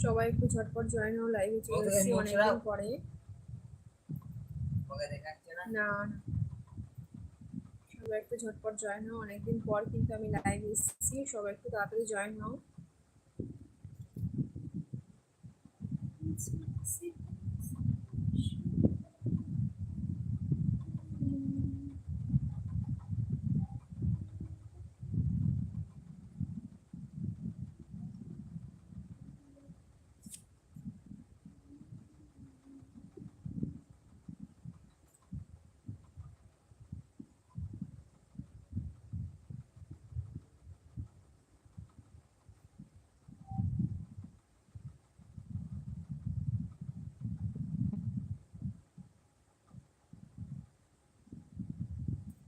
সবাই একটু ঝটপট জয়েন হও লাইভে চলে এসেছি অনেকদিন পরে। না। সবাই একটু ঝটপট জয়েন হও অনেকদিন পর কিন্তু আমি লাইভ এসেছি সবাই একটু তাড়াতাড়ি জয়েন হও।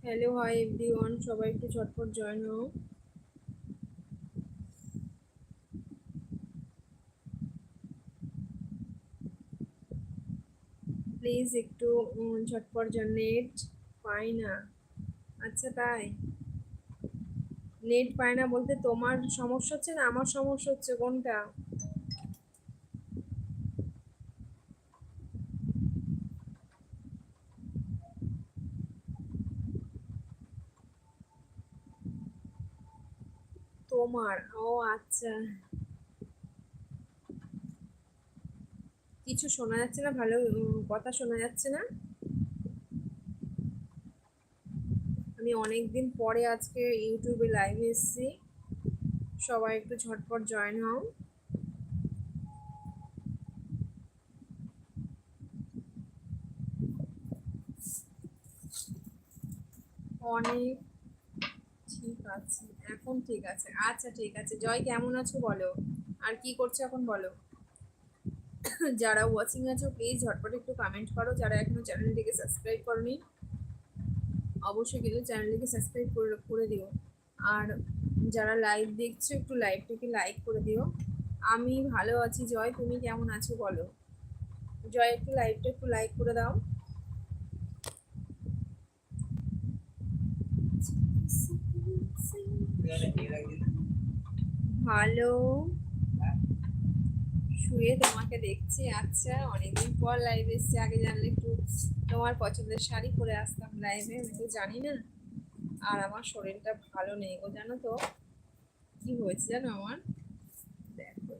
হ্যালো হাই এভরিওয়ান সবাই একটু ঝটপট জয়েন হও প্লিজ একটু ঝটপট জন নেট পাই না আচ্ছা তাই? নেট পায় না বলতে তোমার সমস্যা হচ্ছে না? আমার সমস্যা হচ্ছে কোনটা? তোমার, ও আচ্ছা। কিছু শোনা যাচ্ছে না, ভালো কথা শোনা যাচ্ছে না। আমি অনেক দিন পরে আজকে ইউটিউবে লাইভে এসেছি। সবাই একটু ঝটপট জয়েন হও। অনেক ঠিক আছে, এখন ঠিক আছে। আচ্ছা ঠিক আছে। জয়, কেমন আছো বলো? আর কি করছ এখন বলো? যারা ওয়াচিং আছো প্লিজ ঝটপট একটু কমেন্ট করো। যারা এখনও চ্যানেলটিকে সাবস্ক্রাইব করনি, অবশ্যই কিন্তু চ্যানেলটিকে সাবস্ক্রাইব করে করে দিও। আর যারা লাইভ দেখছ, একটু লাইভটাকে লাইক করে দিও। আমি ভালো আছি। জয়, তুমি কেমন আছো বলো? জয়, একটু লাইভটা একটু লাইক করে দাও তুই একটা ঠিক রাখবি না? ভালো? শুয়ে তোমাকে দেখছি। আচ্ছা অনেকদিন পর লাইভ এসছি। আগে জানলে একটু তোমার পছন্দের শাড়ি পরে আসতাম লাইভে আমি তো জানি না। আর আমার শরীরটা ভালো নেই গো জানো তো। কি হয়েছে জানো আমার? দেখো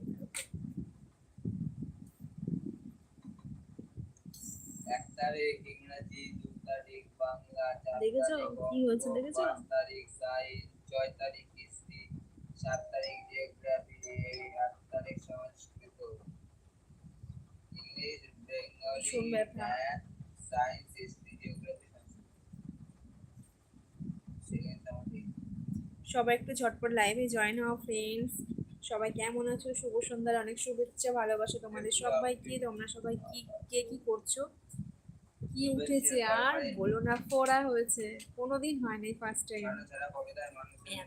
তারিখ ইংরেজি দু তারিখ বাংলা দেখেছ? কি হয়েছে? দেখেছ? পাঁচ তারিখ ছয় তারিখ। সাত তারিখ জিওগ্রাফি আট তারিখ Sanskrit. English Bengali science history geography সবাই একটু ঝটপট লাইভে জয়েন হও ফ্রেন্ডস সবাই কেমন আছো? শুভ সন্ধ্যার অনেক শুভেচ্ছা ভালোবাসা তোমাদের সবাইকে। তোমরা সবাই কি কে কি করছ? কি উঠেছে আর বলো না পড়া হয়েছে। কোনোদিন হয়নি ফার্স্ট টাইম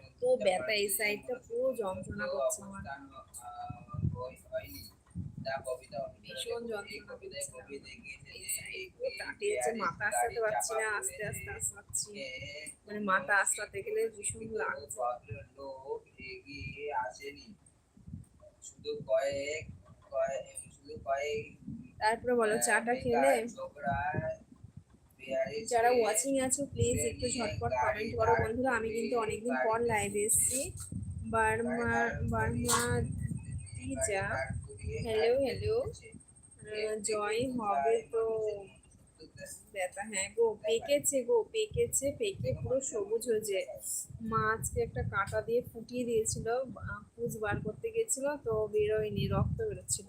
এত ব্যথা, এই সাইডটা পুরো যন্ত্রণা করছে আমার। আস্তে আস্তে আস্তে আস্তে মানে মাথা আস্তাতে গেলে ভীষণ শুধু কয়েক কয়েক, শুধু কয়েক তারপরে বলো চাটা খেলে যারা ওয়াচিং আছো প্লিজ একটু ঝটপট কমেন্ট করো। বন্ধুরা আমি কিন্তু অনেকদিন পর লাইভে এসেছি। বার্মা বার্মা টিজা হ্যালো হ্যালো জয় হবে তো। ব্যথা হ্যাঁ গো পেকেছে গো পেকেছে পেকে পুরো সবুজ হয়েছে। মা আজকে একটা কাঁটা দিয়ে ফুটিয়ে দিয়েছিল পুজ বার করতে গেছিল তো বেরোয়নি রক্ত বেরোচ্ছিল।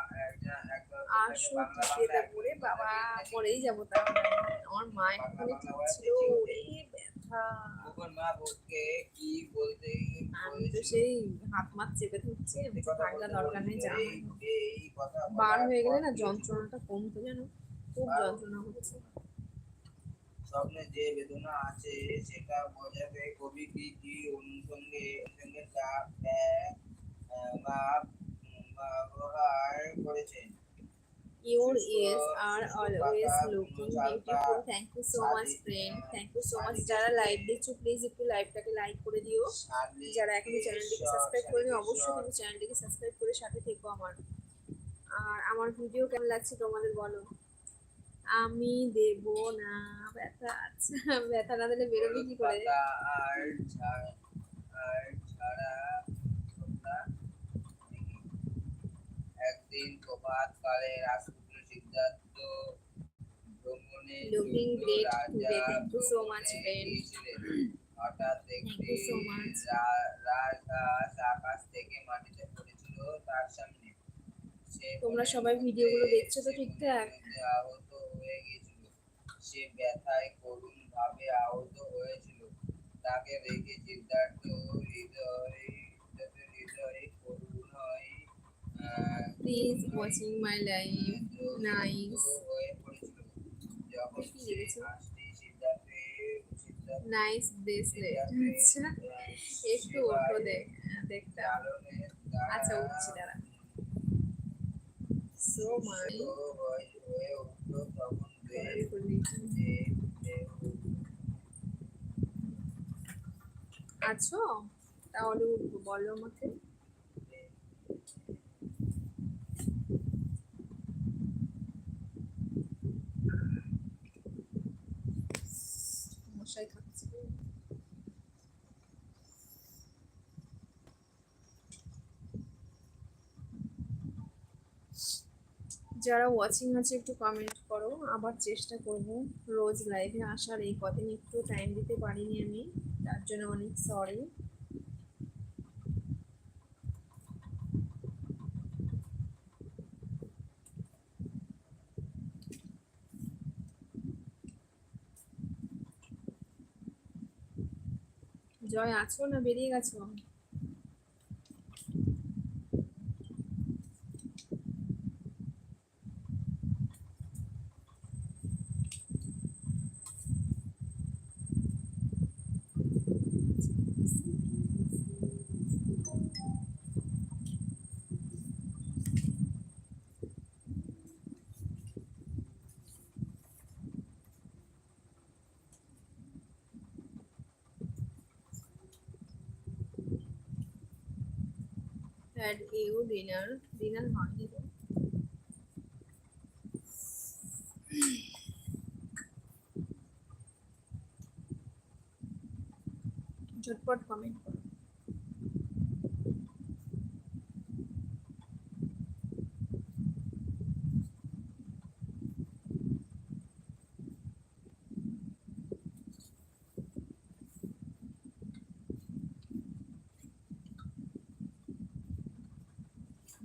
পড়ে একজন বাবা পরেই যাব আমার মা এখানে ছিল ব্যথা। মা কি বলতে আমি তো সেই হাত মাত চেপে ধরছি দরকার নেই যা বার হয়ে গেলে না পর যন্ত্রণাটা কমতো জানো খুব যন্ত্রণা হচ্ছে। স্বপ্নে যে বেদনা আছে, সেটা বোঝাতে কবি কি কি অনুষঙ্গে অনুষঙ্গে তা ব্যবহার করেছেন? Your ears are always looking beautiful. Thank you so much, friend. Thank you so much. যারা লাইভ দিচ্ছো প্লিজ একটু লাইভটাকে লাইক করে দিও যারা এখনও চ্যানেলটিকে সাবস্ক্রাইব করেনি অবশ্যই কিন্তু চ্যানেলটিকে সাবস্ক্রাইব করে সাথে থেকো আমার আর আমার ভিডিও কেমন লাগছে তোমাদের বলো আমি দেব না ব্যথা আচ্ছা ব্যথা না দিলে বেরোবে কি করে আর ছা- আর ছাড়া তোমরা দেখি। একদিন রাজপুত্র সিদ্ধার্থ ভ্রমণে রাজা। হঠাৎ দেখতে রাজহাঁস আকাশ থেকে মাটিতে পড়েছিল তার সামনে। তোমরা সবাই ভিডিওগুলো দেখছ তো ঠিকঠাক? আহত হয়ে গিয়েছিল। সে ব্যথায় করুণ ভাবে আহত হয়েছিল। তাকে দেখে Siddhartha Hriday Hriday please watching my live nice nice bracelet আচ্ছা। একটু ওঠো দেখ দেখতাম। আচ্ছা উঠছি দাঁড়া। সো মাই আছো? তাহলে উঠবো বলো আমাকে মশাই খাচ্ছে যারা ওয়াচিং আছে, একটু কমেন্ট করো। আবার চেষ্টা করব রোজ লাইভে আসার। এই কদিন একটু টাইম দিতে পারিনি আমি, তার জন্য অনেক সরি জয়, আছো না বেরিয়ে গেছো? হ্যাড ইউ ডিনার ডিনার হয়নি তো ঝটপট কমেন্ট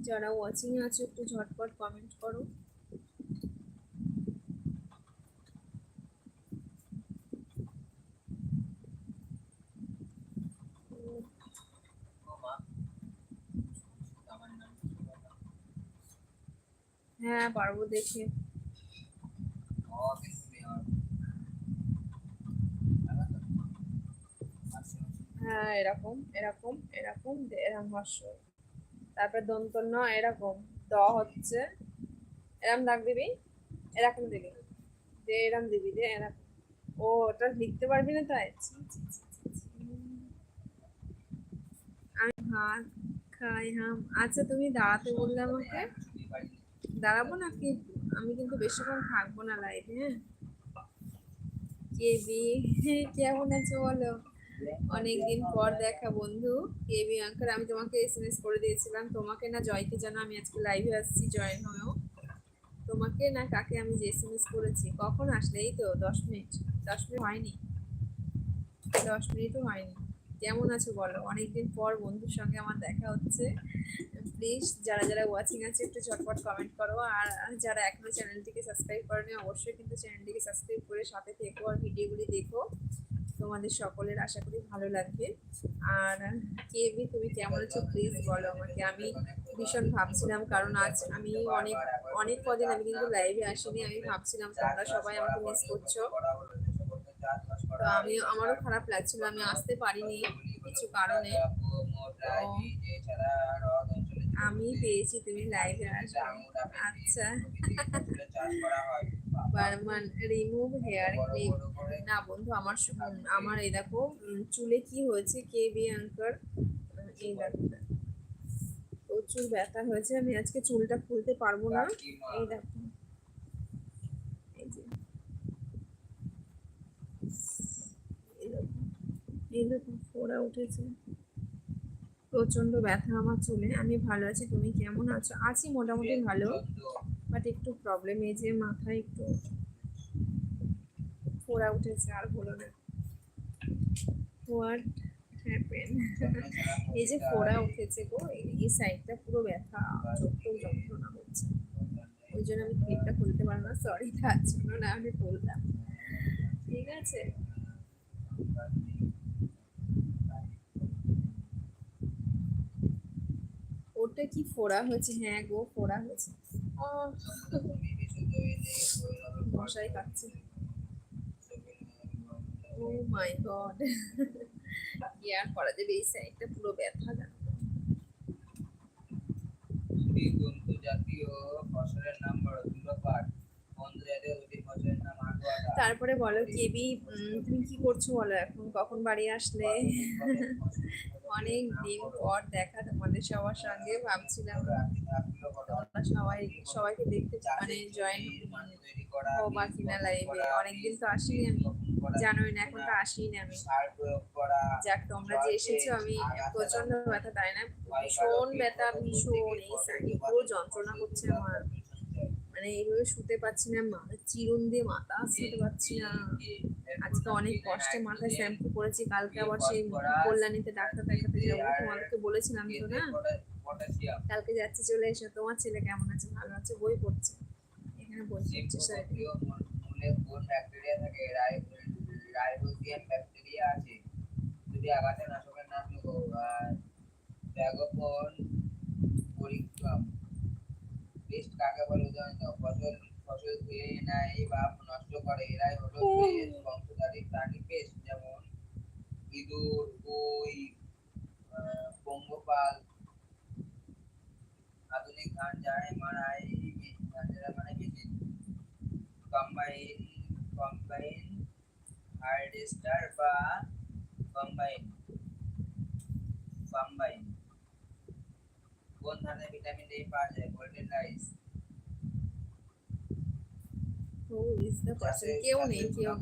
যারা ওয়াচিং আছে, একটু ঝটপট কমেন্ট করো। হ্যাঁ পারব দেখে। হ্যাঁ এরকম এরকম এরকম এরকম হর্ষ তারপর দন্তন্য, এরকম। দ হচ্ছে, এরম দাগ দিবি, এরকম দিবি। দে এরম দিবি, দে এরকম। ও, ওটা লিখতে পারবি না তাই। আমি ভাত খাই, হাম। আচ্ছা তুমি দাঁড়াতে বললে আমাকে? দাঁড়াবো না কি আমি কিন্তু বেশিক্ষণ থাকব না লাইভে হ্যাঁ? কেবি কেমন আছো বলো? অনেকদিন পর দেখা বন্ধু। কেবি আঙ্কার, আমি তোমাকে এসএমএস করে দিয়েছিলাম, তোমাকে না জয়কে যেন আমি আজকে লাইভে আসছি, জয়েন হয়েও। তোমাকে না কাকে আমি যে এসএমএস করেছি, কখন আসলে? এই তো, দশ মিনিট। দশ মিনিট হয়নি। দশ মিনিটও হয়নি। কেমন আছো বলো? অনেকদিন পর বন্ধুর সঙ্গে আমার দেখা হচ্ছে। প্লিজ যারা যারা ওয়াচিং আছে, একটু ঝটপট কমেন্ট করো। আর যারা এখনও চ্যানেলটিকে সাবস্ক্রাইব করেনি, অবশ্যই কিন্তু চ্যানেলটিকে সাবস্ক্রাইব করে সাথে থেকো আর ভিডিওগুলি দেখো। তোমাদের সকলের আশা করি ভালো লাগবে। আর কে বি তুমি কেমন আছো? প্লিজ বলো আমাকে। আমি ভীষণ ভাবছিলাম, কারণ আজ আমি অনেক অনেক কদিন আমি কিন্তু লাইভে আসিনি। আমি ভাবছিলাম তোমরা সবাই আমাকে মিস করছ। তো আমি, আমারও খারাপ লাগছিল, আমি আসতে পারিনি কিছু কারণে। আমি পেয়েছি, তুমি লাইভে আসবে। আচ্ছা। বারমান রিমুভ হেয়ার ক্লিপ না বন্ধু, আমার আমার এই দেখো চুলে কি হয়েছে, কে বি অ্যাঙ্কার এই দেখো। প্রচুর ব্যথা হয়েছে, আমি আজকে চুলটা খুলতে পারব না। এই দেখো। এই যে। এই দেখো, ফোড়া উঠেছে। প্রচণ্ড ব্যথা আমার চলে। আমি ভালো আছি তুমি কেমন আছো? আছি মোটামুটি ভালো বাট একটু প্রবলেম এই যে মাথায় একটু ফোড়া উঠেছে আর বলো না। হোয়াট হ্যাপেন এই যে ফোড়া উঠেছে গো এই- এই সাইডটা পুরো ব্যথা চোখেও যন্ত্রণা হচ্ছে। ওই জন্য আমি ক্লিপটা খুলতে পারব না সরি তার জন্য না আমি বললাম ঠিক আছে? ওটা কি ফোড়া হয়েছে? হ্যাঁ গো ফোড়া হয়েছে। মশাই কাটছে ও মাই গড। কি আর করা যাবে? এই সাইডটা পুরো ব্যথা জানো তো। জন্তু জাতীয় ফসলের নাম জাতীয় দুটি ফসলের নাম তারপরে বলো কেবি তুমি কি করছ বলো এখন? কখন বাড়ি আসলে? অনেক দিন পর দেখা তোমাদের সবার সঙ্গে ভাবছিলাম তোমরা সবাই, সবাইকে দেখতে মানে জয়েন ও বা কিনা লাইভে অনেকদিন তো আসিনি আমি। জানোই না, এখন তো আসিনি আমি। যাক, তোমরা যে এসেছ আমি প্রচণ্ড ব্যথা, তাই না? ভীষণ ব্যথা, ভীষণ এই সাইডে যন্ত্রণা করছে আমার। মানে এইভাবে শুতে পারছি না মাথা চিরুন দিয়ে মাথা শুতে পারছি না। আজকে অনেক কষ্টে মাথায় শ্যাম্পু করেছি কালকে আবার সেই কল্যাণীতে ডাক্তার দেখাতে যাব। তোমাদেরকে বলেছিলাম তো না? কালকে যাচ্ছে চলে এসো। তোমার ছেলে কেমন আছে? ভালো আছে? বই পড়ছে? এখানে বই পড়ছে ব্যাকটেরিয়া থাকে? রাইবোজিয়াম ব্যাকটেরিয়া আছে। যদি আঘাতে নাশকের নাম লেখো আর ব্যাগপন পরিক্রম পেস্ট কাকে বলে দাও ফসল ফসল খেয়ে নেয় বা নষ্ট করে এরাই হলো পেস্ট বংশধারী প্রাণী পেস্ট যেমন ইঁদুর কই পঙ্গপাল আধুনিক ধান ঝাড়াই মারাই মানে মেশিন কম্বাইন কম্বাইন হার্ভেস্টার বা কম্বাইন কম্বাইন কোন ধানে ভিটামিন ডি পাওয়া যায়? গোল্ডেন রাইস ও ইজ দ্য পার্সন কেউ নেই কেউ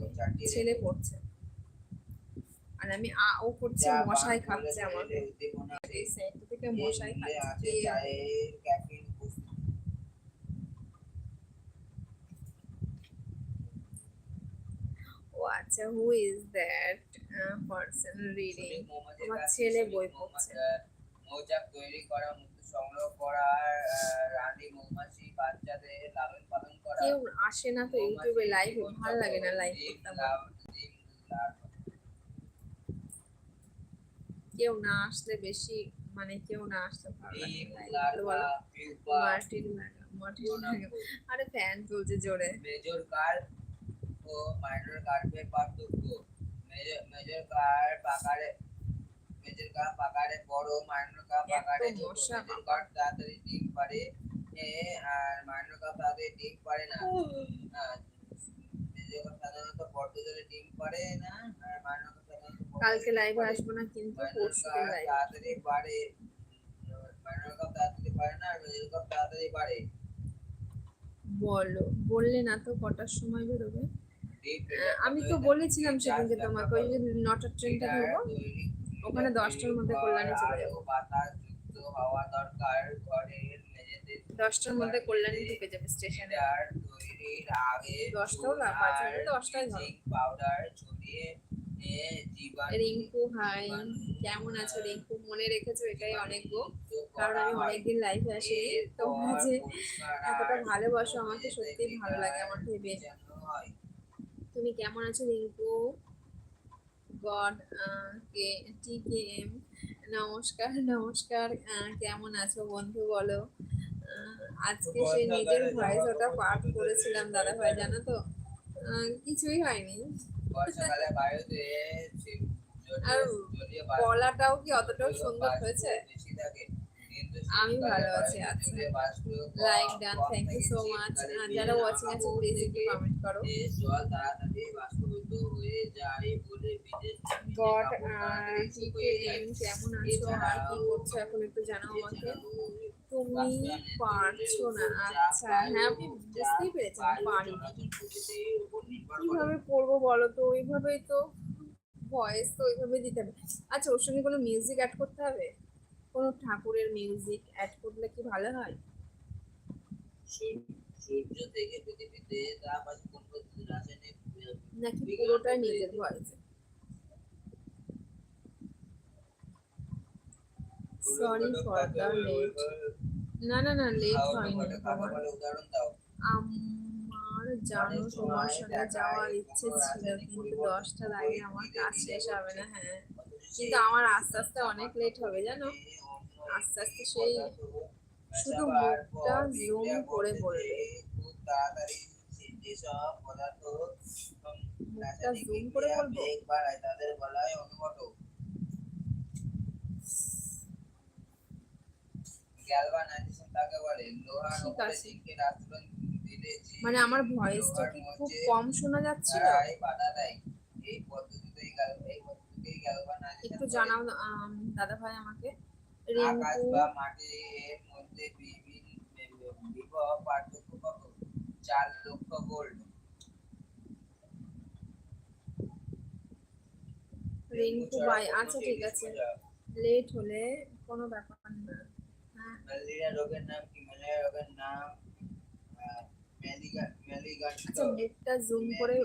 ছেলে পড়ছে। আর আমি আ ও করছে মশাই খাচ্ছে আমার এই সাইডটা থেকে মশাই খাচ্ছে। ক্যাফিন ও আচ্ছা who is that person reading আমার ছেলে বই পড়ছে। আহ, তৈরি করা সংগ্রহ করা রানী মৌমাছি বাচ্চাদের লালন পালন করা। কেউ আসে না তো ইউটিউবে লাইভ ভালো লাগে না লাইভ কেউ না আসলে বেশি মানে কেউ না আসলে ভালো মার্টিন মার্টিন আরে ফ্যান চলছে জোরে। মেজর কার্ভ ও মাইনর কার্ভের পার্থক্য। মেজর মেজর কার্ভ আকারে আকারে বড় ছোট মশা তাড়াতাড়ি ডিম পারে আর মাইনর কার্ভ তাড়াতাড়ি ডিম পারে না। আর সাধারণত পর্দা জলে ডিম পারে না আর কালকে লাইভে আসব না কিন্তু পরশু লাইভ তাড়াতাড়ি বাড়ে। মাইনর কার্ভ তাড়াতাড়ি বাড়ে না আর তাড়াতাড়ি বাড়ে। বলো বললে না তো কটার সময় বেরোবে? আমি তো বলেছিলাম সেদিনকে তোমাকে ওই যে নটার ট্রেনটা ধরবো। ওখানে দশটার মধ্যে কল্যাণী চলে যাব। হওয়া দরকার ঘরের মেঝেতে দশটার মধ্যে কল্যাণী ঢুকে যাবে স্টেশনে তৈরির আগে দশটাও না, পাঁচ মিনিট, দশটাই ধরো। পাউডার ছড়িয়ে রিঙ্কু হাই কেমন আছো রিঙ্কু? মনে রেখেছো এটাই অনেক গো। কারণ আমি অনেকদিন লাইভে আসি তোমরা যে এতটা ভালোবাসো আমাকে সত্যিই ভালো লাগে আমার ভেবে। তুমি কেমন আছো রিঙ্কু? গড কে টি কে এম নমস্কার নমস্কার কেমন আছো বন্ধু বলো? আজকে সে নিজের ভয়েস ওটা পাঠ করেছিলাম দাদা ভাই জানো তো? কিছুই হয়নি। আর গলাটাও কি অতটাও সুন্দর হয়েছে? আমি ভালো আছি, আচ্ছা। Like done thank you so much যারা ওয়াচিং আছে প্লিজ একটু কমেন্ট করো। গড কেমন আছো আর কি করছ এখন একটু জানাও আমাকে। তুমি পারছ না। আচ্ছা হ্যাঁ আমি বুঝতেই পেরেছি পারিনি কীভাবে বলো তো? ওইভাবেই তো ভয়েস তো ওইভাবে দিতে হবে। আচ্ছা ওর সঙ্গে কোনো মিউজিক অ্যাড করতে হবে? কোনো ঠাকুরের মিউজিক অ্যাড করলে কি ভালো হয়? সূর্য থেকে পৃথিবীতে তাপ আছে কোন পদ্ধতি রাসায়নিক নাকি পুরোটাই নিজের voice? Sorry for the late না না না লেট হয়নি। আমার জানো তোমার সঙ্গে যাওয়ার ইচ্ছে ছিল কিন্তু দশটার আগে আমার কাজ শেষ হবে না হ্যাঁ। কিন্তু আমার আস্তে আস্তে অনেক লেট হবে জানো? আস্তে আস্তে সেই শুধু মুখটা জুম করে বলবে। মুখটা জুম করে বলব বেগ বাড়ায় তাদের বলা হয় অনুঘটক গ্যালভানাইজেশন তাকে বলে লোহার উপরে জিঙ্কের আস্তরণ দিলে মানে আমার ভয়েসটা কি খুব কম শোনা যাচ্ছিল? তারাই বাধা দেয়। এই পদ্ধতিতেই এই পদ্ধতিতেই গ্যালভানাইজেশন একটু জানাও দাদা ভাই আমাকে। আকাশ রিঙ্কু। বা মাটির মধ্যে বিভিন্ন বিভব পার্থক্য কত? চার লক্ষ ভোল্ট রিঙ্কু ভাই আচ্ছা ঠিক আছে। লেট হলে কোনো ব্যাপার না। ম্যালেরিয়া রোগের নাম কি ম্যালেরিয়া রোগের নাম ম্যালিগান্ট আচ্ছা জুম করে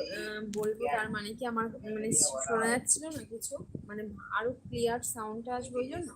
বলব তার মানে কি আমার মানে শোনা যাচ্ছিল না কিছু? মানে আরও ক্লিয়ার সাউন্ডটা আসবে ওই জন্য?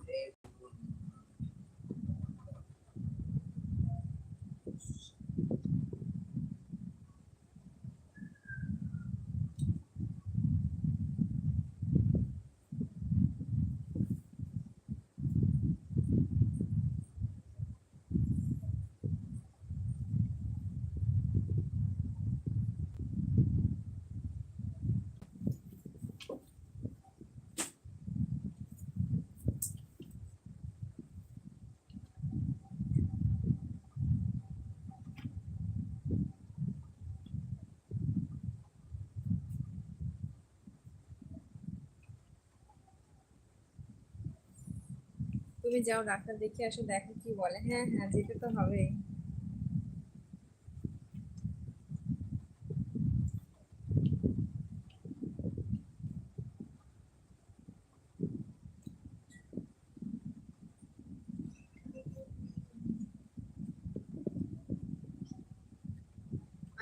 তুমি যাও ডাক্তার দেখে আসো দেখো কি বলে। হ্যাঁ হ্যাঁ যেতে তো হবেই।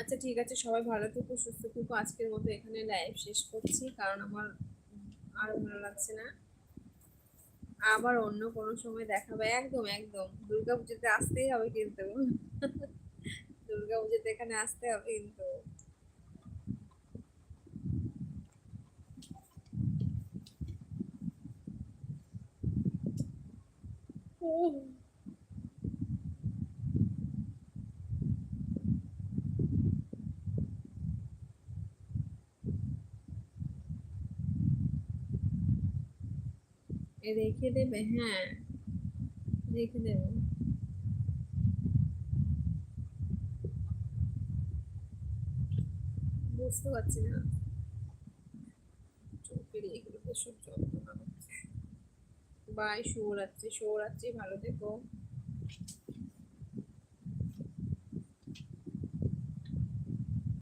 আচ্ছা ঠিক আছে, সবাই ভালো থেকো, সুস্থ থেকো। আজকের মতো এখানে লাইভ শেষ করছি, কারণ আমার আর ভালো লাগছে না। আবার অন্য কোনো সময় দেখাবে একদম একদম। দুর্গা পুজোতে আসতেই হবে কিন্তু। দুর্গা পুজোতে এখানে আসতে হবে কিন্তু। রেখে দেবে হ্যাঁ। রেখে দেবে। বুঝতে পারছি না। চোখের এগুলো তো সব যন্ত্রণা হচ্ছে বাই, শুভরাত্রি শুভরাত্রি, ভালো থেকো।